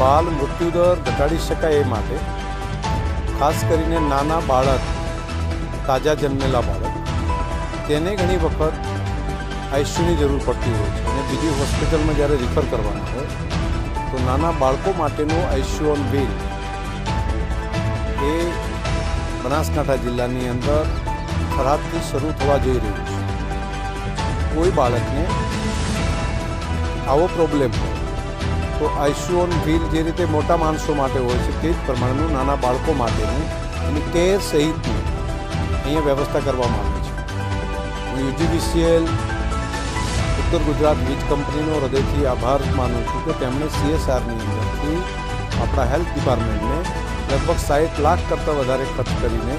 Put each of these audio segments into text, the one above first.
બાલ મૃત્યુદર ઘટાડી શકાય એ માટે ખાસ કરીને નાના બાળક, તાજા જન્મેલા બાળક, તેને ઘણી વખત આઈસીયુની જરૂર પડતી હોય છે અને બીજી હોસ્પિટલમાં જ્યારે રિફર કરવાના હોય, તો નાના બાળકો માટેનું આઈસીયુ ઓન વ્હીલ એ બનાસકાંઠા જિલ્લાની અંદર ખરાબથી શરૂ થવા જઈ રહ્યું છે. કોઈ બાળકને આવો પ્રોબ્લેમ હોય તો આઈસીયુ ઓન વ્હીલ જે રીતે મોટા માણસો માટે હોય છે તે જ પ્રમાણેનું નાના બાળકો માટેનું અને કેર સહિતનું અહીંયા વ્યવસ્થા કરવામાં આવી છે. હું યુજીવીસીએલ, ઉત્તર ગુજરાત વીજ કંપનીનો હૃદયથી આભાર માનું છું કે તેમણે સીએસઆરની અંદરથી આપણા હેલ્થ ડિપાર્ટમેન્ટને લગભગ સાઠ લાખ કરતાં વધારે ખર્ચ કરીને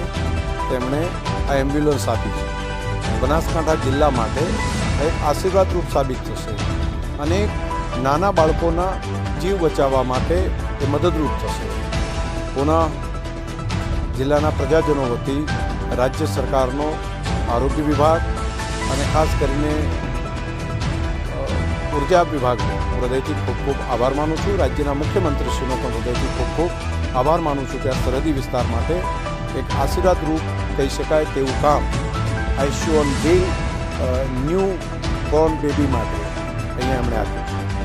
તેમણે આ એમ્બ્યુલન્સ આપી છે. બનાસકાંઠા જિલ્લા માટે એક આશીર્વાદરૂપ સાબિત થશે. અને નાના બાળકોના જીવ બચાવવા માટે એ મદદરૂપ થશે. પુના જિલ્લાના પ્રજાજનો વતી રાજ્ય સરકારનો આરોગ્ય વિભાગ અને ખાસ કરીને ઊર્જા વિભાગનો હૃદયથી ખૂબ ખૂબ આભાર માનું છું. રાજ્યના મુખ્યમંત્રીશ્રીનો પણ હૃદયથી ખૂબ ખૂબ આભાર માનું છું કે આ સરહદી વિસ્તાર માટે એક આશીર્વાદરૂપ કહી શકાય તેવું કામ આઈસીયુ ઓન બે ન્યૂ બોર્ન બેબી માટે અહીંયા એમણે આપ્યું છે.